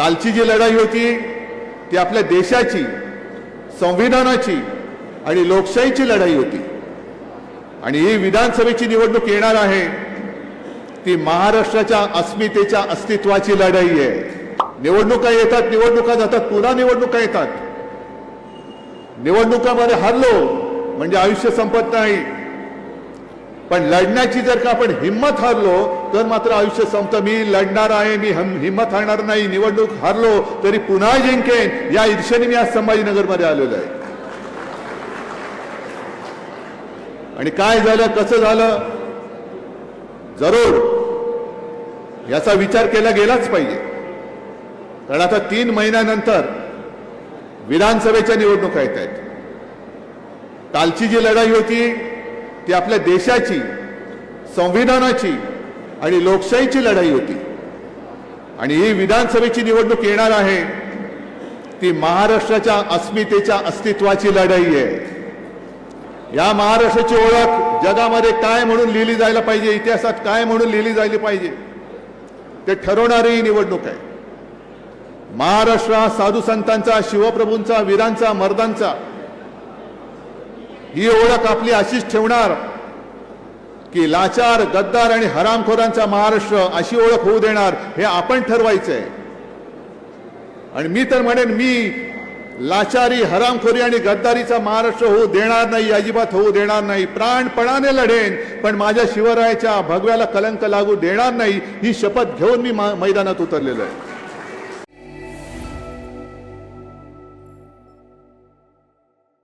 कालची जी लढाई होती ती आपल्या देशाची संविधानाची आणि लोकशाहीची लढाई होती. आणि ही विधानसभेची निवडणूक येणार आहे ती महाराष्ट्राच्या अस्मितेच्या अस्तित्वाची लढाई आहे. निवडणुका येतात निवडणुका जातात पुन्हा निवडणुका येतात. निवडणुकामध्ये हरलो म्हणजे आयुष्य संपत नाही. पण लढण्याची जर का आपण हिंमत हरलो तर मात्र आयुष्य संपतं. मी लढणार आहे मी हिंमत हारणार नाही निवडणूक हारलो तरी पुन्हा जिंकेन या ईर्षेने मी आज संभाजीनगरमध्ये आलेलो आहे. आणि काय झालं कसं झालं? जरूर. याचा विचार केला गेलाच पाहिजे. कारण आता तीन महिन्यानंतर विधानसभेच्या निवडणुका येत आहेत. कालची जी लढाई होती ती आपल्या देशाची संविधानाची आणि लोकशाहीची लढाई होती. आणि ही विधानसभेची निवडणूक येणार आहे ती महाराष्ट्राच्या अस्मितेच्या अस्तित्वाची लढाई आहे. या महाराष्ट्राची ओळख जगामध्ये काय म्हणून लिहिली जायला पाहिजे इतिहासात काय म्हणून लिहिली जायली पाहिजे ते ठरवणारी ही निवडणूक आहे. महाराष्ट्र हा साधू संतांचा शिवप्रभूंचा वीरांचा मर्दांचा ही ओळख आपली अशीच ठेवणार की लाचार गद्दार आणि हरामखोरांचा महाराष्ट्र अशी ओळख होऊ देणार हे आपण ठरवायचं आहे आणि मी तर म्हणेन मी लाचारी हरामखोरी आणि गद्दारीचा महाराष्ट्र होऊ देणार नाही अजिबात होऊ देणार नाही. प्राणपणाने लढेन पण माझ्या शिवरायाच्या भगव्याला कलंक लागू देणार नाही ही शपथ घेऊन मी मैदानात उतरलेलो आहे.